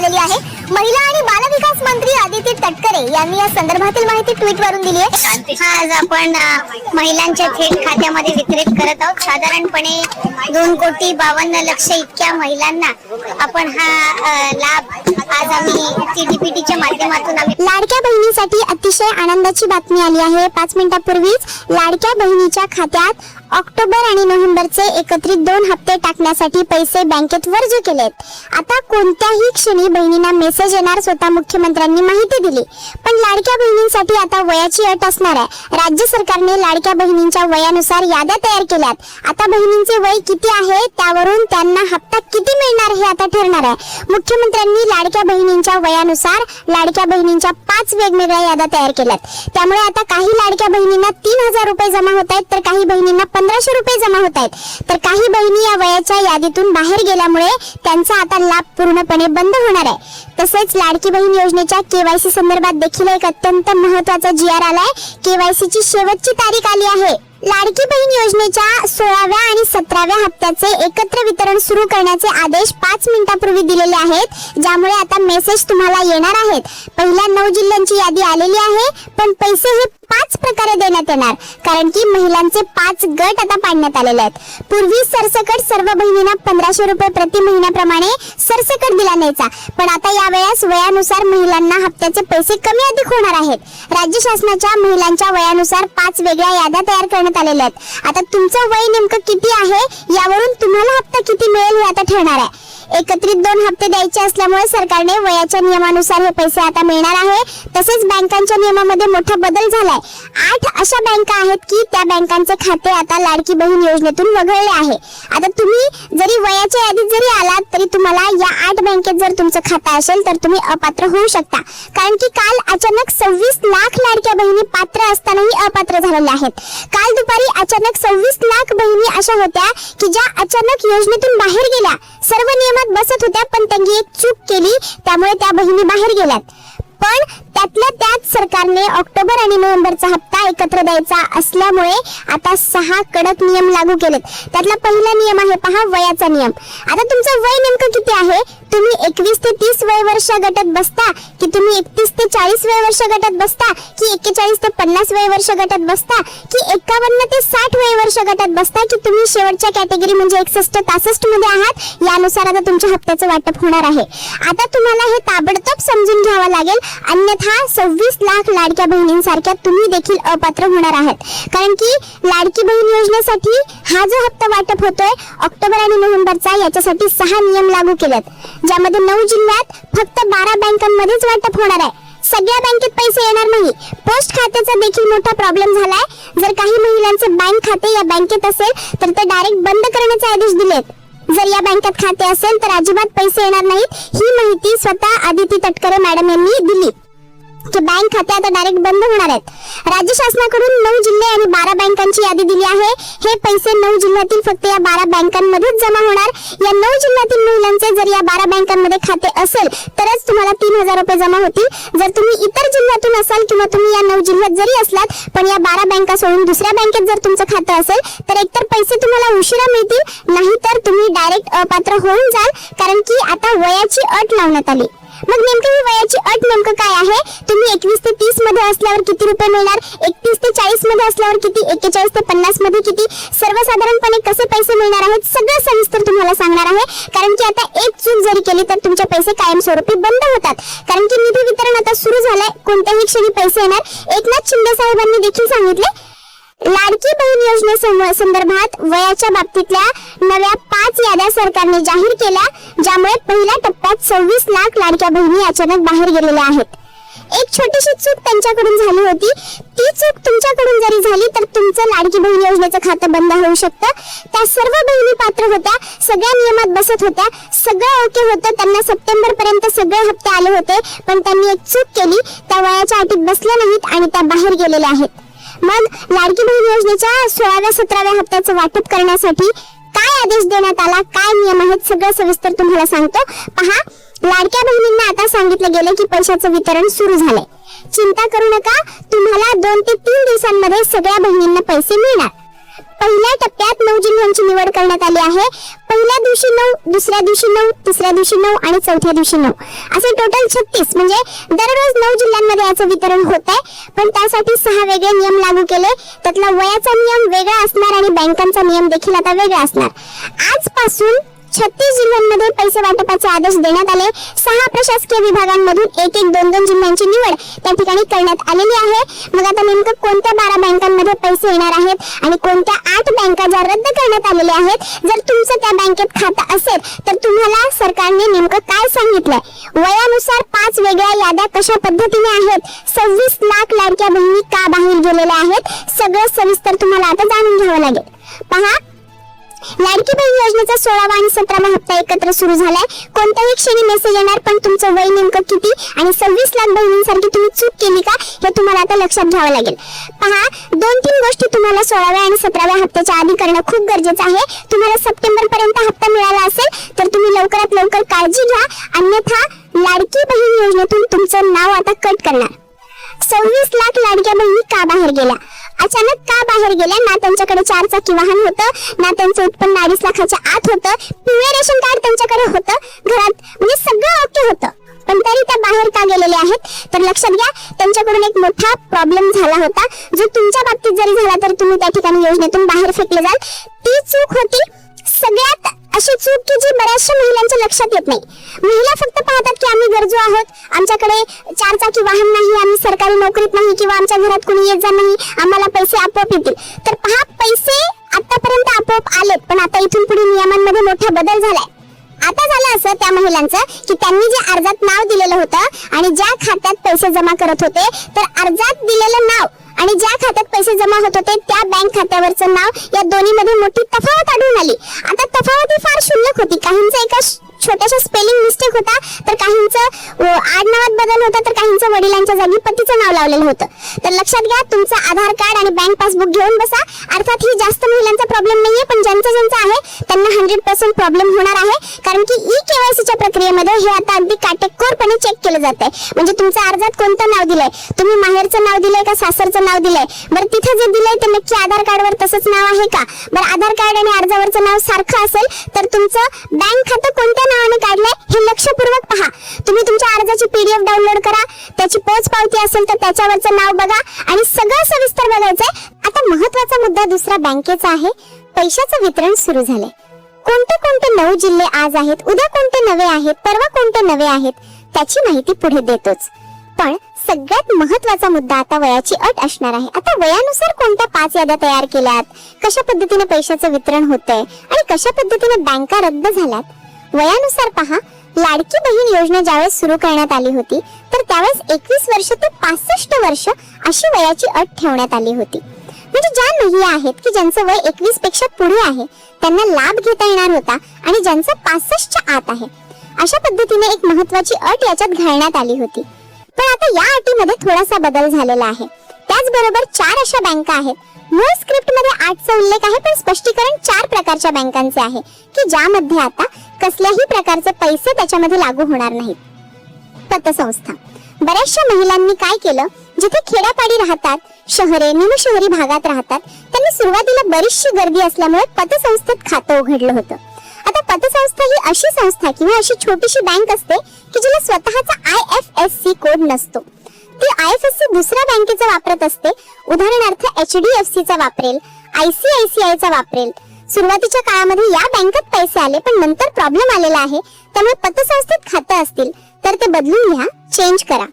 मिळालेली आहे. महिला आणि बालविकास मंत्री आदिती तटकरे यांनी या संदर्भातील माहिती ट्विट वरून दिली आहे. आज आपण महिलांच्या थेट खात्यामध्ये वितरित करत आहोत. साधारणपणे दोन कोटी बावन्न लक्ष इतक्या महिलांना आपण हा लाभ आज आम्ही सीडीपीटीच्या माध्यमातून आम्ही लाडक्या बहिणीसाठी अतिशय आनंदाची बातमी आली आहे. पाच मिनिटापूर्वीच लाडक्या बहिणीच्या खात्यात ऑक्टोबर आणि नोव्हेंबरचे एकत्रित दोन हप्ते टाकण्यासाठी पैसे बँकेत वर्ज केलेत. आता कोणत्याही क्षणी बहिणींना मेसेज येणार स्वतः मुख्यमंत्र्यांनी माहिती दिली. पण लाडक्या बहिणींसाठी आता वयाची अट असणार आहे. राज्य सरकारने लाडक्या बहिणींच्या वयानुसार याद्या तयार केल्यात. आता बहिणींचे वय किती आहे त्यावरून त्यांना हप्ता किती मिळणार हे आता ठरणार आहे. मुख्यमंत्र्यांनी लाडक्या बहिणींच्या वयानुसार लाडक्या बहिणींच्या पाच वेगवेगळ्या याद्या तयार केल्यात. त्यामुळे आता काही लाडक्या बहिणींना तीन हजार रुपये जमा होत आहेत तर काही बहिणींना पंधराशे रुपये जमा होत आहेत. तर काही बहिणी या वयाच्या यादीतून बाहेर गेल्यामुळे त्यांचा आता लाभ पूर्णपणे बंद होणार आहे. तसेच लाडकी बहीण योजनेच्या केवायसी संदर्भात देखील एक अत्यंत महत्त्वाचा जी आर आलाय. केवायसी ची शेवटची तारीख आली आहे. लाडकी बहीण योजनेच्या सोळाव्या आणि सतराव्या हप्त्याचे एकत्र वितरण सुरू करण्याचे आदेश पाच मिनिटापूर्वी दिलेले आहेत ज्यामुळे आता मेसेज तुम्हाला येणार आहेत. पहिल्या नऊ जिल्ह्यांची यादी आलेली आहे पण पैसे हे पाच प्रकारे देण्यात येणार. कारण की महिलांचे पाच गट आता पाडण्यात आलेले आहेत. पूर्वी सरसकट सर्व बहिणींना पंधराशे रुपये प्रति महिन्याप्रमाणे सरसकट दिला न्यायचा. पण आता यावेळेस वयानुसार महिलांना हप्त्याचे पैसे कमी अधिक होणार आहेत. राज्य शासनाच्या महिलांच्या वयानुसार पाच वेगळ्या याद्या तयार करण्यात आलेल्या आहेत. आता तुमचं वय नेमकं किती आहे? यावरून तुम्हाला हप्ता किती मिळेल हे आता ठरणार आहे. एकत्रित दोन हप्ते द्यायचे असल्यामुळे सरकारने वयाच्या नियमानुसार हे पैसे आता मिळणार आहे. तसेच बँकांच्या नियमामध्ये मोठा बदल झालाय. आठ अशा बँका आहेत की त्या बँकांचे खाते आता लाडकी बहीण योजनेतून वगळले आहे. आता तुम्ही जरी वयाच्या यादीत जरी आलात तरी तुम्हाला या आठ बँकेत जर तुमचं खातं असेल तर तुम्ही अपात्र होऊ शकता. कारण की काल अचानक सव्वीस लाख लाडक्या बहिणी पात्र असतानाही अपात्र झालेल्या आहेत. काल दुपारी अचानक सव्वीस लाख बहिणी अशा होत्या की ज्या अचानक योजनेतून बाहेर गेल्या. सर्व नियम आश्रमात बसत होत्या पण त्यांनी एक चूक केली त्यामुळे त्या बहिणी बाहेर गेल्यात. पण त्यातल्या त्यात सरकारने ऑक्टोबर आणि नोव्हेंबरचा हप्ता एकत्र द्यायचा असल्यामुळे आता सहा कडक नियम लागू केलेत. त्यातला पहिला नियम आहे पहा वयाचा नियम. आता तुमचं वय नेमकं किती आहे? तुम्ही एकवीस ते तीस वय वर्ष गटात बसता की तुम्ही एकतीस ते चाळीस वय वर्ष गटात बसता की एक्केचाळीस ते पन्नास वय वर्ष गटात बसता की एकावन्न ते साठ वय वर्ष गटात बसता की तुम्ही शेवटच्या कॅटेगरी म्हणजे एकसष्ट तासष्टमध्ये आहात? यानुसार आता तुमच्या हप्त्याचं वाटप होणार आहे. आता तुम्हाला हे ताबडतोब समजून घ्यावं लागेल. अन्यथा सव्वीस लाख लाडक्या बहिणींसारख्या तुम्ही देखील अपात्र होणार आहात. कारण की लाडकी बहीण योजनेसाठी हा जो हप्ता वाटप होतोय ऑक्टोबर आणि नोव्हेंबरचा याच्यासाठी सहा नियम लागू केलेत ज्यामध्ये नऊ जिल्ह्यात फक्त बारा बँकांमध्येच वाटप होणार आहे. सगळ्या बँकेत पैसे येणार नाही. पोस्ट खात्याचा देखील मोठा प्रॉब्लेम झालाय. जर काही महिलांचे बँक खाते या बँकेत असेल तर ते डायरेक्ट बंद करण्याचे आदेश दिलेत. जर या बँकेत खाते असेल तर अजिबात पैसे येणार नाहीत. ही माहिती स्वतः आदिती तटकरे मॅडम यांनी दिली. की बँक खाते आता डायरेक्ट बंद होणार आहेत. राज्य शासनाकडून नऊ जिल्हे आणि बारा बँकांची यादी दिली आहे. हे पैसे नऊ जिल्ह्यातील फक्त या बारा बँकांमध्येच जमा होणार. या नऊ जिल्ह्यातील महिलांचे जर या बारा बँकांमध्ये खाते असेल तरच तुम्हाला तीन हजार रुपये जमा होतील. जर तुम्ही इतर जिल्ह्यातून असाल किंवा तुम्ही या नऊ जिल्ह्यात जरी असलात पण या बारा बँका सोडून दुसऱ्या बँकेत जर तुमचं खातं असेल तर एकतर पैसे तुम्हाला उशिरा मिळतील. नाहीतर तुम्ही डायरेक्ट अपात्र होऊन जाल कारण की आता वयाची अट लावण्यात आली. मग नेमकं ही वयाची अट नेमकं काय आहे? तुम्ही एकवीस ते तीसमध्ये असल्यावर किती रुपये मिळणार? एकतीस ते चाळीसमध्ये असल्यावर किती? एक्केचाळीस ते पन्नासमध्ये किती? सर्वसाधारणपणे कसे पैसे मिळणार आहेत? सगळं सविस्तर तुम्हाला सांगणार आहे. कारण की आता एक चूक जरी केली तर तुमचे पैसे कायमस्वरूपी बंद होतात. कारण की निधी वितरण आता सुरू झालंय. कोणत्याही क्षणी पैसे येणार. एकनाथ शिंदे साहेबांनी देखील सांगितले लाडकी बहीण योजने संदर्भात वयाच्या बाबतीतल्या नव्या पाच याद्या सरकारने जाहीर केल्या ज्यामुळे पहिल्या टप्प्यात सव्वीस लाख लाडक्या बहिणी अचानक बाहेर गेलेल्या आहेत. एक छोटीशी चूक त्यांच्याकडून झाली होती. ती चूक तुमच्याकडून जरी झाली तर तुमचं लाडकी बहीण योजनेचं खातं बंद होऊ शकतं. त्या सर्व बहिणी पात्र होत्या सगळ्या नियमात बसत होत्या सगळं ओके होतं. त्यांना सप्टेंबर पर्यंत सगळे हप्ते आले होते पण त्यांनी एक चूक केली. त्या वयाच्या अटीत बसल्या नाहीत आणि त्या बाहेर गेलेल्या आहेत. मग लाडकी बहीण योजनेच्या सोळाव्या सतराव्या हप्त्याचं वाटप करण्यासाठी काय आदेश देण्यात आला काय नियम आहेत सगळं सविस्तर तुम्हाला सांगतो. पहा लाडक्या बहिणींना आता सांगितलं गेलं की पैशाचं वितरण सुरू झालंय. चिंता करू नका तुम्हाला दोन ते तीन दिवसांमध्ये सगळ्या बहिणींना पैसे मिळणार. पहिल्या टप्प्यात नऊ जिल्ह्यांची निवड करण्यात आली आहे. पहिल्या दिवशी नऊ दुसऱ्या दिवशी नऊ तिसऱ्या दिवशी नऊ आणि चौथ्या दिवशी नऊ. असे टोटल छत्तीस म्हणजे दररोज नऊ जिल्ह्यांमध्ये याचं वितरण होत आहे पण त्यासाठी सहा वेगळे नियम लागू केले. त्यातला वयाचा नियम वेगळा असणार आणि बँकांचा नियम देखील आता वेगळा असणार. आजपासून छत्तीस जिल्ह्यांमध्ये पैसे वाटपाचे आदेश देण्यात आले. सहा प्रशासकीय विभागांमधून एक एक दोन दोन जिल्ह्यांची निवड त्या ठिकाणी करण्यात आलेली आहे. मग आता नेमकं कोणत्या बारा बँकांमध्ये पैसे येणार आहेत आणि कोणत्या आठ बँका ज्या रद्द करण्यात आलेल्या आहेत? जर तुमचं त्या बँकेत खातं असेल तर तुम्हाला सरकारने नेमकं काय सांगितलंय? वयानुसार पाच वेगळ्या याद्या कशा पद्धतीने आहेत? सव्वीस लाख लाडक्या बहिणी का बाहेर गेलेल्या आहेत? सगळं सविस्तर तुम्हाला आता जाणून घ्यावं लागेल. पहा लाडकी बहीण योजनेचा सोळावा आणि सतरावा हप्ता एकत्र सुरू झालाय. कोणत्याही क्षणी मेसेज येणार पण तुमचं वय नेमकं किती आणि सव्वीस लाख बहिणींसारखी तुम्ही चूक केली का हे तुम्हाला आता लक्षात घ्यावं लागेल. पहा दोन तीन गोष्टी तुम्हाला सोळाव्या आणि सतराव्या हप्त्याच्या आधी करणं खूप गरजेचं आहे. तुम्हाला सप्टेंबर पर्यंत हप्ता मिळाला असेल तर तुम्ही लवकरात लवकर काळजी घ्या. अन्यथा लाडकी बहीण योजनेतून तुमचं नाव आता कट करणार. सव्वीस लाख लाडक्या बहिणी का बाहेर गेल्या? अचानक का बाहेर गेल्या? ना त्यांच्याकडे चार चाकी वाहन होतं ना त्यांचं उत्पन्न अडीच लाखाच्या आत होतं. पिवळे रेशन कार्ड त्यांच्याकडे होतं. घरात म्हणजे सगळं ओके होतं. पण तरी त्या बाहेर का गेलेले आहेत? तर लक्षात घ्या त्यांच्याकडून एक मोठा प्रॉब्लेम झाला होता. जो तुमच्या बाबतीत जरी झाला तर तुम्ही त्या ठिकाणी योजनेतून बाहेर फेकले जाल. ती चूक होती सगळ्यात अशी चूक की जी बऱ्याचशा महिलांच्या लक्षात येत नाही. महिला फक्त पाहतात की आम्ही गरजू आहोत. आमच्याकडे चार चाकी वाहन नाही आम्ही सरकारी नोकरीत नाही किंवा आमच्या घरात कोणी येत जा नाही. आम्हाला पैसे आपोआप येतील. तर पहा पैसे आतापर्यंत आपोआप आलेत. पण आता इथून पुढे नियमांमध्ये मोठा बदल झालाय. आता झालं असं त्या महिलांचं की त्यांनी जे अर्जात नाव दिलेलं होतं आणि ज्या खात्यात पैसे जमा करत होते तर अर्जात दिलेलं नाव आणि ज्या खात्यात पैसे जमा होत होते त्या बँक खात्यावरचं नाव या दोन्हीमध्ये मोठी तफावत आढळून आली. आता तफावत ही फार क्षुल्लक होती काहींचं एका छोट्याशा स्पेलिंग मिस्टेक होता तर काहींचं आडनावात बदल होता तर काहींचं वडिलांच्या जागी पतीचं नाव लावलेलं होतं. तर लक्षात घ्या तुमचं आधार कार्ड आणि बँक पासबुक घेऊन बसा. अर्थात ही जास्त महिलांचा प्रॉब्लेम नाहीये पण ज्यांचं ज्यांचं आहे त्यांना हंड्रेड पर्सेंट प्रॉब्लेम होणार आहे. कारण की ई केवायसीच्या प्रक्रियेमध्ये हे आता अगदी काटेकोरपणे चेक केलं जात आहे. म्हणजे तुमच्या अर्जात कोणतं नाव दिलंय? तुम्ही माहेरचं नाव दिलंय का सासरचं नाव दिलंय? बरं तिथे जे दिलंय ते नक्की आधार कार्डवर तसंच नाव आहे का? बरं आधार कार्ड आणि अर्जावरचं नाव सारखं असेल तर तुमचं बँक खातं कोणत्या नावाने काढलंय हे लक्षपूर्वक पहा तुम्ही तुमच्या अर्जाची पीडीएफ डाउनलोड करा त्याची पोच पावती असेल तर त्याच्यावरचं नाव बघा आणि सगळं सविस्तर बघायचंय. आता महत्त्वाचा मुद्दा दुसरा बँकेचा आहे. पैशाचं वितरण सुरू झालंय. कोणते कोणते नऊ जिल्हे आज आहेत उद्या कोणते नवे आहेत परवा कोणते नवे आहेत त्याची माहिती पुढे देतोच. पण सगळ्यात महत्त्वाचा मुद्दा आता वयाची अट असणार आहे. आता वयानुसार कोणत्या पाच याद्या तयार केल्यात? कशा पद्धतीने पैशाचं वितरण होतंय? आणि कशा पद्धतीने बँका रद्द झाल्यात? वयानुसार पहा. लाडकी बहीण योजना ज्यावेळेस सुरू करण्यात आली होती तर त्यावेळेस एकवीस वर्ष ते पासष्ट वर्ष अशी वयाची अट ठेवण्यात आली होती. म्हणजे ज्या महिला आहेत की ज्यांचं वय एकवीसपेक्षा पुढे आहे त्यांना लाभ घेता येणार होता आणि ज्यांचं पासष्टच्या आत आहे. अशा पद्धतीने एक महत्वाची अट याच्यात घालण्यात आली होती. पण आता या अटीमध्ये थोडासा बदल झालेला आहे. त्याचबरोबर चार अशा बँका आहेत मूळ स्क्रिप्टमध्ये आठचा उल्लेख आहे पण स्पष्टीकरण चार प्रकारच्या बँकांचे आहे की ज्यामध्ये आता कसल्याही प्रकारचे पैसे त्याच्यामध्ये लागू होणार नाहीत. पतसंस्था. बऱ्याचशा महिलांनी काय केलं जिथे खेड्यापाडी राहतात शहरे निमशहरी भागात राहतात त्यांनी सुरुवातीला बरीचशी गर्दी असल्यामुळे पतसंस्थेत खातं उघडलं होतं. आता पतसंस्था ही अशी संस्था किंवा अशी छोटीशी बँक असते की जिला स्वतःचा I F S C code नसतो. ती आय एफ एस सी दुसऱ्या बँकेचा वापरत असते. उदाहरणार्थ एच डी एफ चा वापरेल आयसीआयसीआय चा वापरेल. सुरुवातीच्या काळामध्ये या बँकेत पैसे आले पण नंतर प्रॉब्लेम आलेला आहे. त्यामुळे पतसंस्थेत खातं असतील. तर ते बदलून घ्या चेंज करा.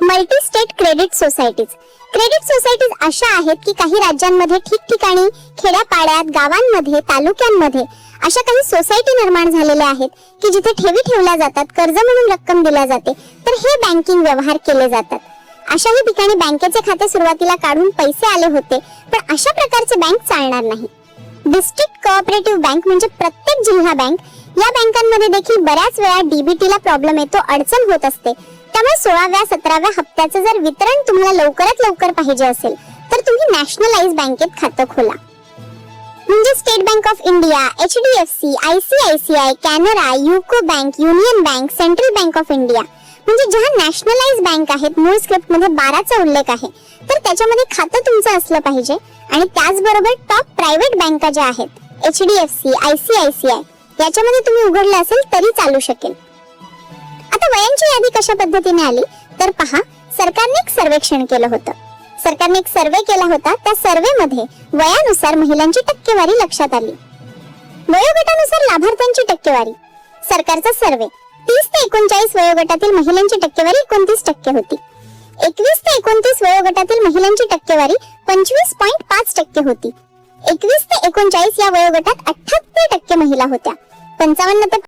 Multi state credit societies credit societies अशा आहेत की काही राज्यांमध्ये ठिकठिकाणी खेड्यापाड्यात गावांमध्ये तालुक्यांमध्ये अशा काही सोसायटी निर्माण झालेल्या आहेत की जिथे ठेवी ठेवल्या जातात कर्ज म्हणून रक्कम दिल्या जाते तर हे बँकिंग व्यवहार केले जातात. अशाही ठिकाणी बँकेचे खाते सुरुवातीला काढून पैसे आले होते पण अशा प्रकारचे बँक चालणार नाही. डिस्ट्रिक्ट कोऑपरेटिव्ह बँक म्हणजे प्रत्येक जिल्हा बँक या बँकांमध्ये देखील बऱ्याच वेळा डीबीटीला प्रॉब्लेम येतो अडचण होत असते. त्यामुळे सोळाव्या सतराव्या हप्त्याचं जर वितरण तुम्हाला लवकरात लवकर पाहिजे असेल तर तुम्ही नॅशनलाइज बँकेत खातं खोला. म्हणजे State Bank of India H D F C I C I C I Canara UCO bank Union Bank Central Bank of India. म्हणजे ज्या नॅशनलाइज बँक आहेत मूळ स्क्रिप्टमध्ये बाराचा उल्लेख आहे तर त्याच्यामध्ये खातं तुमचं असलं पाहिजे आणि त्याचबरोबर टॉप प्रायव्हेट बँका ज्या आहेत H D F C I C I C I याच्यामध्ये तुम्ही उघडलं असेल तरी चालू शकेल. वयांची यादी कशा पद्धतीने आली? तर पहा सरकारने एक सर्वेक्षण केलं होतं. सरकारने एक सर्वे केला होता त्या सर्वे मध्ये वयानुसार महिलांची टक्केवारी लक्षात आली. वयोगटानुसार लाभार्थ्यांची टक्केवारी. सरकारचा सर्वे. तीस ते एकोणचाळीस वयोगटातील महिलांची टक्केवारी एकोणतीस टक्के होती. एकवीस ते एकोणतीस वयोगटातील महिलांची टक्केवारी पंचवीस पॉईंट पाच टक्के होती. एकवीस ते एकोणचाळीस या वयोगटात अठ्याहत्तर टक्के महिला होत्या. पंचावन्न ते